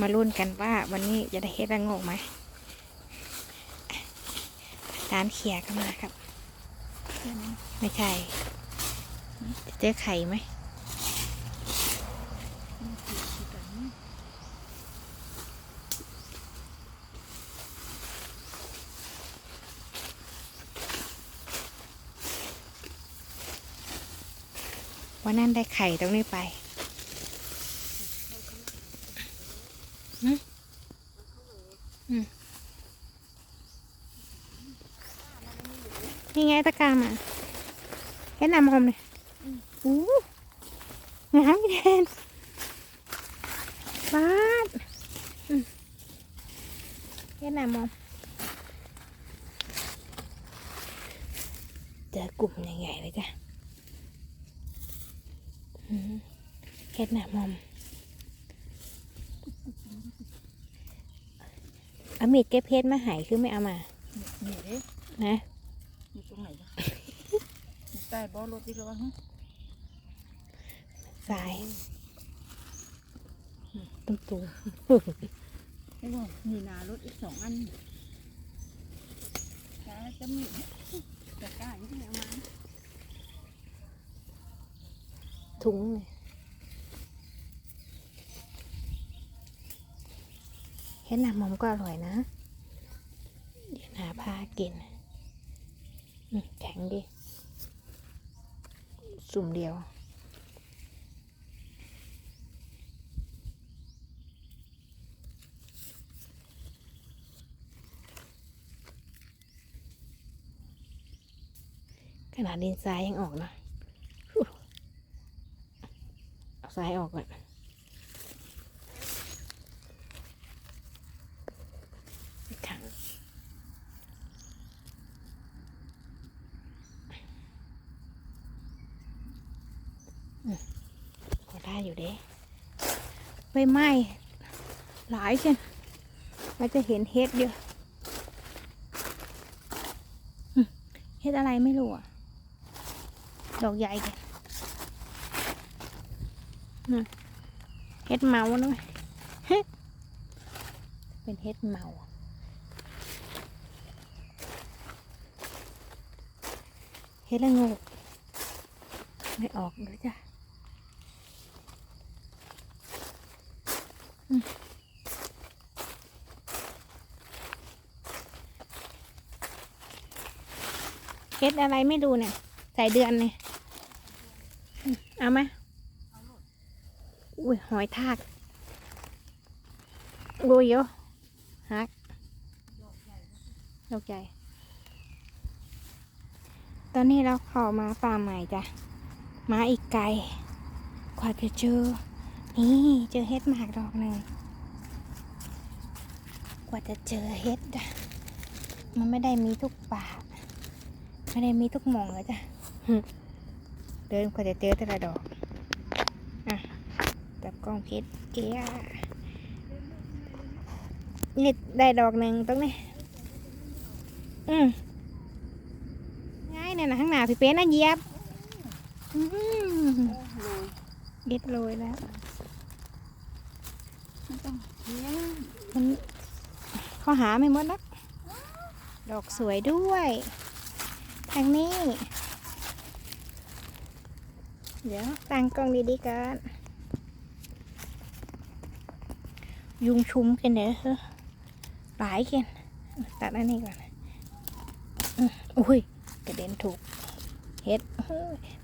มาลุ้นกันว่าวันนี้จะได้เฮ็ดระงกไหมร้านเขียก็มาครับ ไม่ใช่ จะเจอไข่ไหมวันนั้นได้ไข่ตรงนี้ไปหึอืม นี่ไงตะกร้ามาเห็นหน้ามอมเลยอู้งามพี่แทนบ้านอืมเห็นหน้ามอมเจอกลุ่มใหญ่ๆเลยจ้ะอืมเฮ็ดหน้ามอมเอามีดเก็บเพชรมาใหายคือไม่เอามานี่เด้นะ อยู่ตรงไหนวะ อยู่ใต้บ่อรถที่ระวังฮะสายตุ้มตุ้มไอ้บ่มีนารถอีกสองอันกาจะมีแต่กล้าอย่างที่เอามาถุงเลยเฮ็ดหน้ามอมก็อร่อยนะเดี๋ยวหาพากินอืมแข็งดี สุ่มเดียว ขนาดดินทรายยังออกนะอู้เอาทรายออกก่อนอีกครั้งอืมพ อยู่เด้ใบไม้หลายเช่นมันจะเห็นเฮ็ดเยอะเฮ็ดอะไรไม่รู้อะ ดอกใหญ่เลยน่ะเฮ็ดเมานะเว้ยเฮ็ดเป็นเฮ็ดเมาเฮ็ดละงกไม่ออกเลยจ้ะอืม เฮ็ดอะไรไม่ดูเนี่ย ใส่เดือนเนี่ยเอาไหมอุ้ยหอยทากอุ้ยเยอะฮักดอกใหญ่ ตอนนี้เราเข้ามาป่าใหม่จ้ะ มาอีกไกลกว่าจะเจอ นี่เจอเฮ็ดหมากดอกหนึ่งกว่าจะเจอเฮ็ดจ้ะมันไม่ได้มีทุกป่าไม่ได้มีทุกหม่องเลยจ้ะเดินกว่าจะเจอแต่ละดอกอะจับกล้องเพิษเกียนี่ได้ดอกหนึ่งตรงนี้อืมง่ายเนี่ยนะข้างหน้าพี่เป้นะเยียบอืมเด็ดโรยแล้ว ต้องเลี้ยงมันเขาหาไม่หมดแล้วดอกสวยด้วย ทางนี้ เดี๋ยวตั้งกล้องดีๆกันยุงชุมกันเด้อหลายกันตัดอันนี้ก่อนอุ้ยกระเด็นถูกเฮ็ด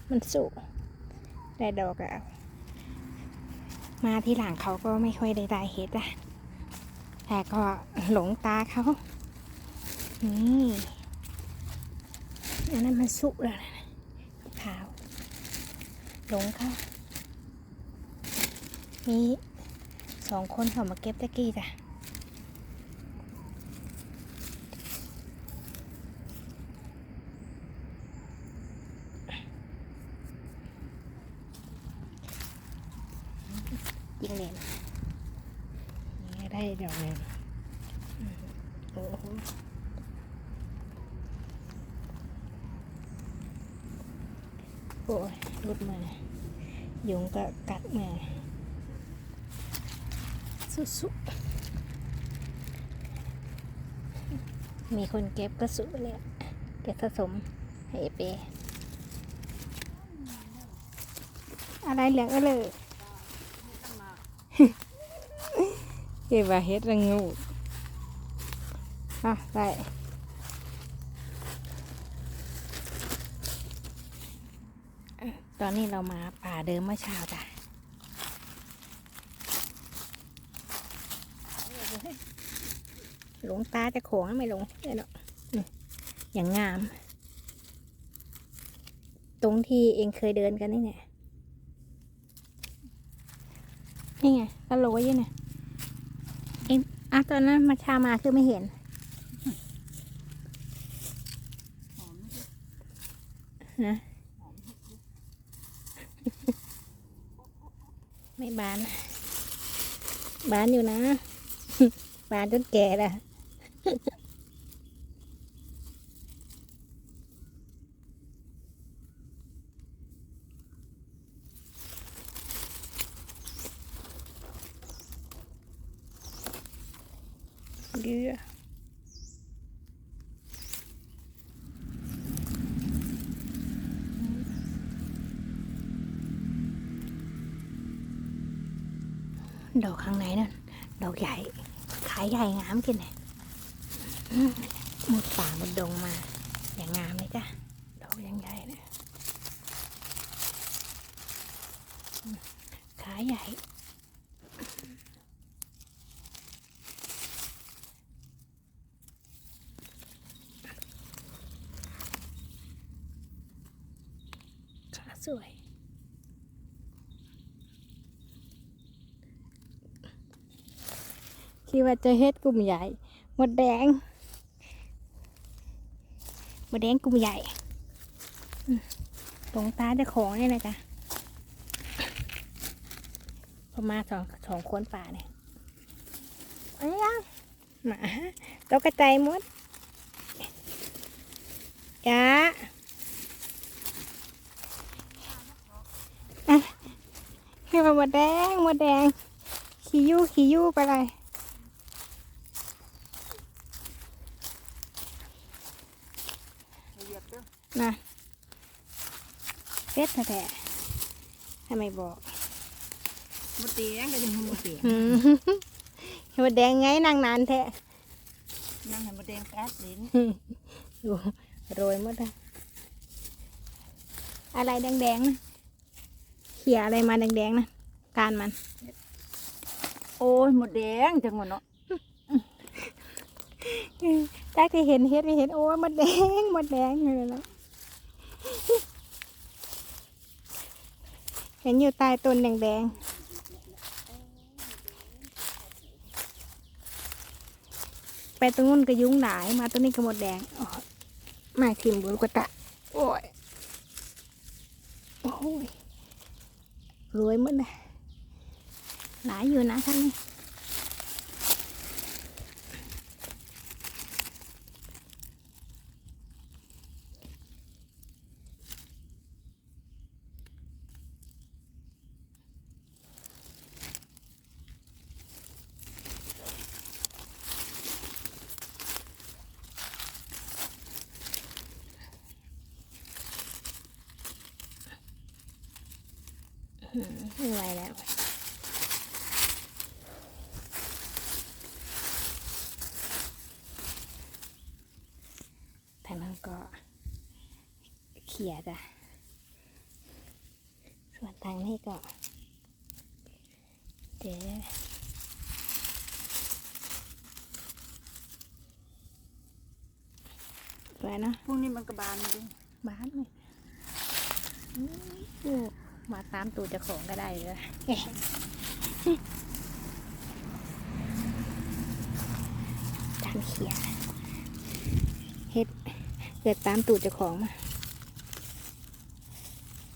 มันสุได้ดอกอะเอา มาที่หลังเขาก็ไม่ค่อยได้ได้เห็ดอะแต่ก็หลงตาเขานี่อันนั้นมันสุแล้วนะขาว หลงเขามีสองคนเขามาเก็บตะกี้จ้ะยิงเล่นนี่ได้ดอกหนึ่งอืม โอ้โหโอ้ยรุดมายุงก็กัดมาสสุมีคนเก็บก็สุเลยเก็บสะสมให้เอเปอะไรเหลืองเออเลยเก็บว่าเฮ็ดระงู อะได้อ่ตอนนี้เรามาป่าเดิมเมื่อเช้าจ้ะหลวงตาจะโขงไม่หลงเลยเนาะอย่างงาม ตรงที่เองเคยเดินกันนี่ไงนี่ไงก็โรยยู่เนี่ยเองอะตอนนั้นมาชามาคือไม่เห็น หอม นะไม่บาน บานอยู่นะ บานจนแก่ละเดือ ดอกข้างในนั่น ดอกใหญ่ ขายใหญ่งามกินเนี่ยมหมดป่าหมดดงมา อย่างงามเลยจ้ะ ดอกยังใหญ่เลยขายใหญ่ขาสวย คิดว่าจะเฮ็ดกลุ่มใหญ่หมดแดงหมดแดงกลุ่มใหญ่ตรงตาเจะของนี่นะจ๊ะประมาณสองสองคนป่าเนี่ยเอ้ยยังหมาตกกระจายมดจ้าคือว่าหมดแดงหมดแดง ขี้ยู่ขี้ยู่ไปเลย ละเอียดเด้อ นะเป็ด แท้ๆทำไมบอกมดเตียงก็ยังมดเตียงอืมหมดแดงไงนางนานแท้นั่งให้มดแดงกัดลิ้นดูโรยหมดอะอะไรแดงๆนะเขี่ยอะไรมาแดงๆนะการมัน โอ้ยมดแดงจังหวะเนาะได้ที่เห็นเฮ็ดไม่เห็นโอ้ยหมดแดงหมดแดงเลยแล้ว ห็นอยู่ใต้ต้นแดงๆ ไปตรงนู้นก็ยุ้งหลายมาตรงนี้ก็หมดแดงอ๋อมาทิมบุญกตะ โอ้ย โอ้ย รวยมั้งนะหลายอยู่นะท่านนี่ ไม่ไหวแล้วทางนั้นก็เขี่ยจ้ะ ส่วนทางนี้ก็ เดี๋ยวสวยเนอะพวกนี้มันกระบาลดิบ้านเลยอู้ มาตามตูเจะของก็ได้เลยเอ๊ะกามเขียเฮ็ดเกิดตามตูเจะของมา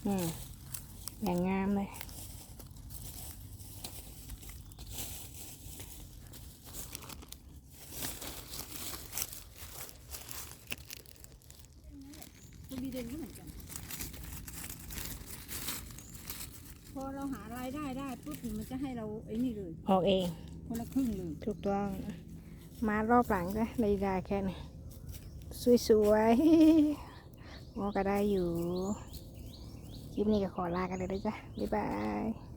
อืมอย่างงามเลย มันดีเด่นก็เหมือนกัน พอเราหารายได้ได้ปุ๊บนี่มันจะให้เราไอ้นี่เลยออกเองอคนละครึ่งเลยถูกต้อง มารอบหลังจ้ะได้ได้แค่นี้สวยๆโอ้ก็ได้อยู่ คลิปนี้ก็ขอลากันเลยนะจ๊ะ บ๊ายบาย